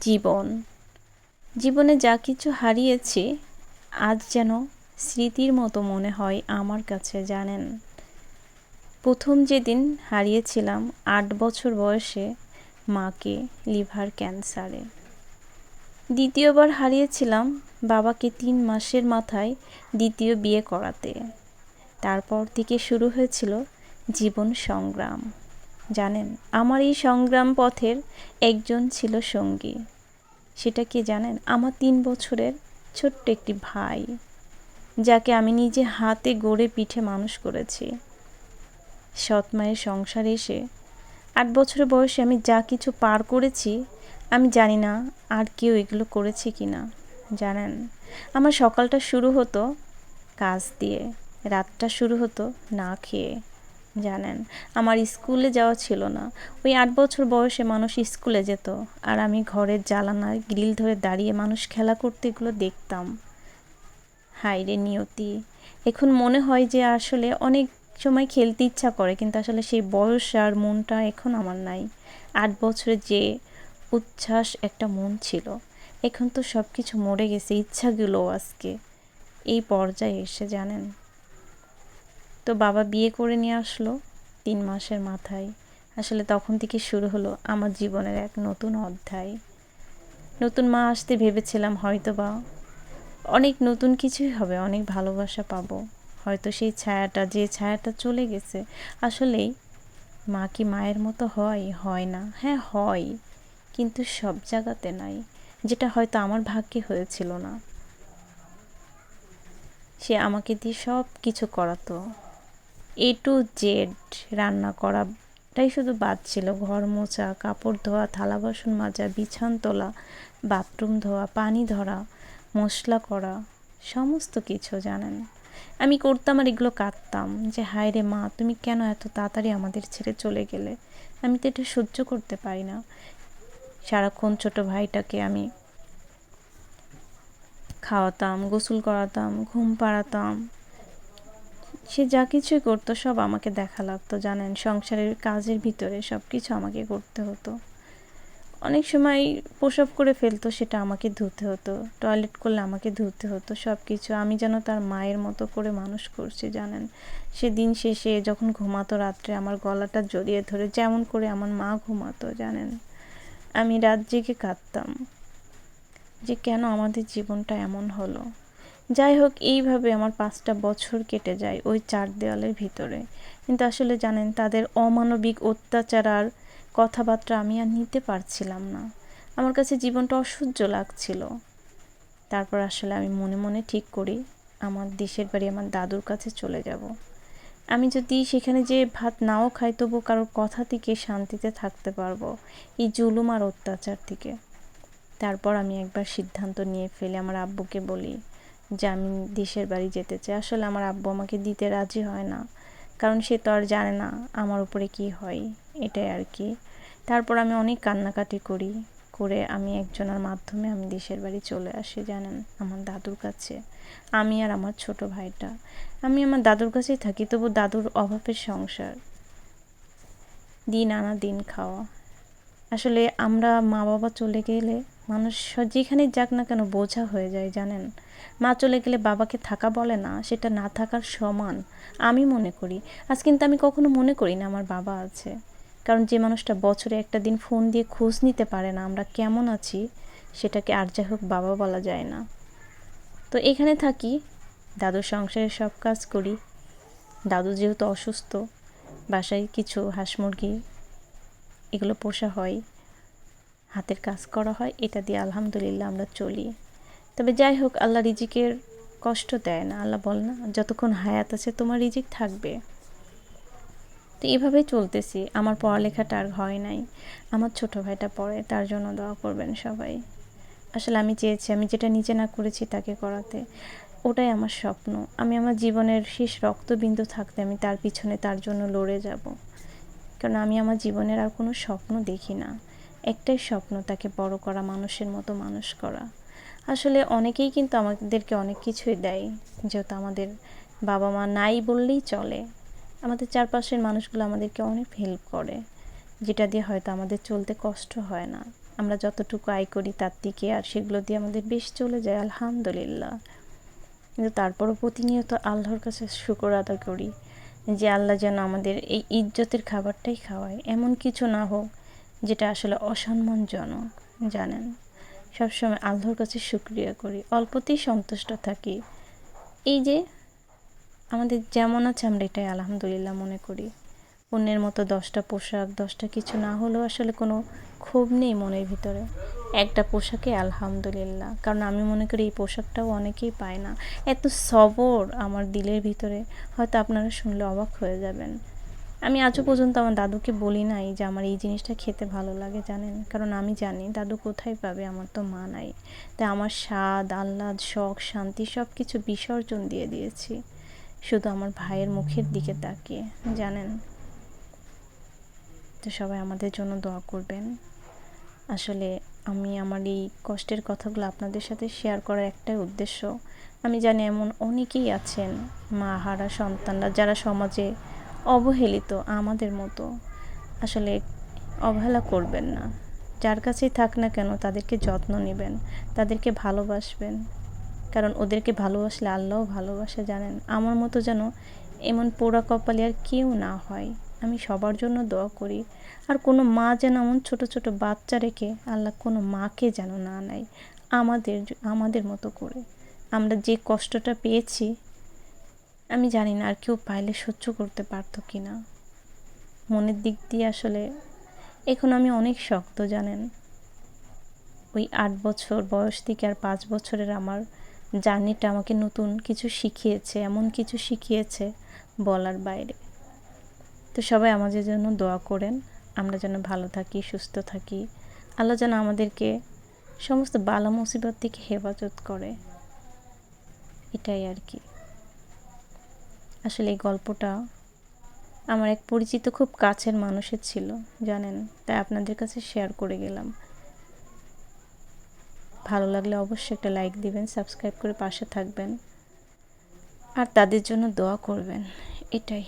জীবন। জীবনে যা কিছু হারিয়েছি, আজ যেন স্মৃতির মতো মনে হয় আমার কাছে, জানেন? প্রথম যেদিন হারিয়েছিলাম আট বছর বয়সে মাকে লিভার ক্যান্সারে। দ্বিতীয়বার হারিয়েছিলাম বাবাকে তিন মাসের মাথায় দ্বিতীয় বিয়ে করাতে। তারপর থেকে শুরু হয়েছিল জীবন সংগ্রাম। জানেন, আমার এই সংগ্রাম পথের একজন ছিল সঙ্গী। সেটা কি জানেন? আমার তিন বছরের ছোট্ট একটি ভাই, যাকে আমি নিজে হাতে গড়ে পিঠে মানুষ করেছি। সৎ মায়ের সংসারে এসে আট বছরের বয়সে আমি যা কিছু পার করেছি, আমি জানি না আর কেউ এগুলো করেছে কি না। জানেন, আমার সকালটা শুরু হতো কাজ দিয়ে, রাতটা শুরু হতো না খেয়ে। জানেন, আমার স্কুলে যাওয়া ছিল না। ওই আট বছর বয়সে মানুষ স্কুলে যেত আর আমি ঘরের জ্বালানায় গ্রিল ধরে দাঁড়িয়ে মানুষ খেলা করতে এগুলো দেখতাম। হাইরে নিয়তি, এখন মনে হয় যে আসলে অনেক সময় খেলতে ইচ্ছা করে, কিন্তু আসলে সেই বয়স আর মনটা এখন আমার নাই। আট বছরে যে উচ্ছ্বাস একটা মন ছিল, এখন তো সব কিছু মরে গেছে ইচ্ছাগুলো আজকে এই পর্যায়ে এসে, জানেন। তো বাবা বিয়ে করে নিয়ে আসলো তিন মাসের মাথায়। আসলে তখন থেকে শুরু হলো আমার জীবনের এক নতুন অধ্যায়। নতুন মা আসতে ভেবেছিলাম হয়তো বা অনেক নতুন কিছুই হবে, অনেক ভালোবাসা পাবো। হয়তো সেই ছায়াটা, যে ছায়াটা চলে গেছে, আসলেই মা কি মায়ের মতো হয়? হয় না। হ্যাঁ হয়, কিন্তু সব জায়গাতে নাই, যেটা হয়তো আমার ভাগ্যে হয়েছিল না। সে আমাকে দিয়ে সব কিছু করাতো। এ টু জেড রান্না করাটাই শুধু বাদ ছিল। ঘর মোছা, কাপড় ধোয়া, থালা বাসন মাজা, বিছান তোলা, বাথরুম ধোয়া, পানি ধরা, মশলা করা, সমস্ত কিছু জানেন। আমি করতাম আর এগুলো কাঁদতাম যে, হায় রে মা, তুমি কেন এত তাড়াতাড়ি আমাদের ছেড়ে চলে গেলে? আমি তো এটা সহ্য করতে পারি না। সারাক্ষণ ছোট ভাইটাকে আমি খাওয়াতাম, গোসল করাতাম, ঘুম পাড়াতাম। সে যা কিছুই করতো, সব আমাকে দেখা লাগতো জানেন? সংসারের কাজের ভিতরে সব কিছু আমাকে করতে হতো। অনেক সময় প্রসব করে ফেলতো, সেটা আমাকে ধুতে হতো। টয়লেট করলে আমাকে ধুতে হতো সব কিছু আমি যেন তার মায়ের মতো করে মানুষ করছি, জানেন? সে দিন শেষে যখন ঘুমাতো রাত্রে, আমার গলাটা জড়িয়ে ধরে যেমন করে আমার মা ঘুমাতো, জানেন? আমি রাত জেগে কাঁদতাম যে কেন আমাদের জীবনটা এমন হলো? যাই হোক, এইভাবে আমার পাঁচটা বছর কেটে যায় ওই চার দেওয়ালের ভিতরে। কিন্তু আসলে জানেন, তাদের অমানবিক অত্যাচার আর কথাবার্তা আমি আর নিতে পারছিলাম না। আমার কাছে জীবনটা অসহ্য লাগছিল। তারপর আসলে আমি মনে মনে ঠিক করি, আমার দেশের বাড়ি আমার দাদুর কাছে চলে যাব। আমি যদি সেখানে যে ভাত নাও খাই তবু কারোর কথা থেকে শান্তিতে থাকতে পারব, এই জুলুম আর অত্যাচার থেকে। তারপর আমি একবার সিদ্ধান্ত নিয়ে ফেলে আমার আব্বুকে বলি যে আমি দেশের বাড়ি যেতে চাই। আসলে আমার আব্বু আমাকে দিতে রাজি হয় না। কারণ সে তো আর জানে না আমার উপরে কি হয়, এটাই আর কি। তারপর আমি অনেক কান্নাকাটি করি, করে আমি একজনের মাধ্যমে আমি দেশের বাড়ি চলে আসি, জানেন, আমার দাদুর কাছে। আমি আর আমার ছোট ভাইটা। আমি আমার দাদুর কাছেই থাকি, তবু দাদুর অভাবের সংসার। দিন আনা দিন খাওয়া। আসলে আমরা মা বাবা চলে গেলে মানুষ যেখানে যাক না কেন বোঝা হয়ে যায়, জানেন? মা চলে গেলে বাবাকে থাকা বলে না, সেটা না থাকার সমান আমি মনে করি। আজ কিন্তু আমি কখনো মনে করি না আমার বাবা আছে। কারণ যে মানুষটা বছরে একটা দিন ফোন দিয়ে খোঁজ নিতে পারে না, আমরা কেমন আছি, সেটাকে আর যাই হোক বাবা বলা যায় না। তো এখানে থাকি দাদুর সংসারে সব কাজ করি। দাদু যেহেতু অসুস্থ, বাসায় কিছু হাঁস মুরগি, এগুলো পোষা হয়, হাতের কাজ করা হয়, এটা দিয়ে আলহামদুলিল্লাহ আমরা চলি। তবে যাই হোক, আল্লাহ রিজিকের কষ্ট দেয় না। আল্লাহ বল না, যতক্ষণ হায়াত আছে তোমার রিজিক থাকবে। তো এইভাবেই চলতেছি। আমার পড়ালেখাটা আর হয় নাই। আমার ছোট ভাইটা পড়ে, তার জন্য দোয়া করবেন সবাই। আসলে আমি চেয়েছি, আমি যেটা নিজে না করেছি তাকে করাতে। ওটাই আমার স্বপ্ন। আমি আমার জীবনের শেষ রক্তবিন্দু থাকতে আমি তার পিছনে তার জন্য লড়ে যাব। কারণ আমি আমার জীবনের আর কোনো স্বপ্ন দেখি না। একটাই স্বপ্ন, তাকে বড় করা, মানুষের মতো মানুষ করা। আসলে অনেকেই কিন্তু আমাদেরকে অনেক কিছুই দেয়। যেহেতু আমাদের বাবা মা নাই বললেই চলে। আমাদের চারপাশের মানুষগুলো আমাদেরকে অনেক হেল্প করে। যেটা দিয়ে হয়তো আমাদের চলতে কষ্ট হয় না। আমরা যতটুকু আয় করি তার থেকে আর সেগুলো দিয়ে আমাদের বেশ চলে যায়, আলহামদুলিল্লাহ। কিন্তু তারপরও প্রতিনিয়ত আল্লাহর কাছে শুকর আদা করি যে আল্লাহ যেন আমাদের এই ইজ্জতের খাবারটাই খাওয়ায়। এমন কিছু না হোক যেটা আসলে অসম্মানজনক, জানেন? সবসময় আল্লাহর কাছে শুক্রিয়া করি। অল্পতেই সন্তুষ্ট থাকি। এই যে, আমাদের যেমন আছে, আমরা এটাই আলহামদুলিল্লাহ মনে করি। অন্যের মতো দশটা পোশাক, দশটা কিছু না হলেও আসলে কোনো ক্ষোভ নেই মনের ভিতরে। একটা পোশাকে আলহামদুলিল্লাহ। কারণ আমি মনে করি, এই পোশাকটাও অনেকেই পায় না। এত সবর আমার দিলের ভিতরে। হয়তো আপনারা শুনলে অবাক হয়ে যাবেন। আমি আজও পর্যন্ত আমার দাদুকে বলি নাই যে আমার এই জিনিসটা খেতে ভালো লাগে, জানেন? কারণ আমি জানি দাদু কোথায় পাবে, আমার তো মা নাই। তাই আমার স্বাদ, আহ্লাদ, শখ, শান্তি সব কিছু বিসর্জন দিয়ে দিয়েছি। শুধু আমার ভাইয়ের মুখের দিকে তাকিয়ে, জানেন? তো সবাই আমাদের জন্য দোয়া করবেন। আসলে আমি আমার এই কষ্টের কথাগুলো আপনাদের সাথে শেয়ার করার একটাই উদ্দেশ্য। আমি জানি এমন অনেকেই আছেন, মা, হারা, সন্তানরা, যারা সমাজে অবহেলিত আমাদের মতো। আসলে অবহেলা করবেন না। যার কাছেই থাক না কেন তাদেরকে যত্ন নেবেন, তাদেরকে ভালোবাসবেন। কারণ ওদেরকে ভালোবাসলে আল্লাহও ভালোবাসে, জানেন? আমার মতো যেন এমন পোড়া কপালে আর কেউ না হয়। আমি সবার জন্য দোয়া করি। আর কোনো মা যেন এমন ছোট ছোট বাচ্চা রেখে আল্লাহ কোনো মাকে যেন না নেয়। আমাদের আমাদের মতো করে। আমরা যে কষ্টটা পেয়েছি আমি জানি না আর কেউ পাইলে সহ্য করতে পারতো কি না মনের দিক দিয়ে আসলে এখন আমি অনেক শক্ত, জানেন? ওই আট বছর বয়স থেকে আর পাঁচ বছরের আমার জার্নিটা আমাকে নতুন কিছু শিখিয়েছে, এমন কিছু শিখিয়েছে বলার বাইরে। তো সবাই আমাদের জন্য দোয়া করেন, আমরা যেন ভালো থাকি, সুস্থ থাকি। আল্লাহ যেন আমাদেরকে সমস্ত বালা মুসিবত থেকে হেফাজত করে। এটাই আর কি। আসলে এই গল্পটা আমার এক পরিচিত খুব কাছের মানুষের ছিল, জানেন? তাই আপনাদের কাছে শেয়ার করে গেলাম। ভালো লাগলে অবশ্যই একটা লাইক দিবেন সাবস্ক্রাইব করে পাশে থাকবেন। আর তাদের জন্য দোয়া করবেন। এটাই।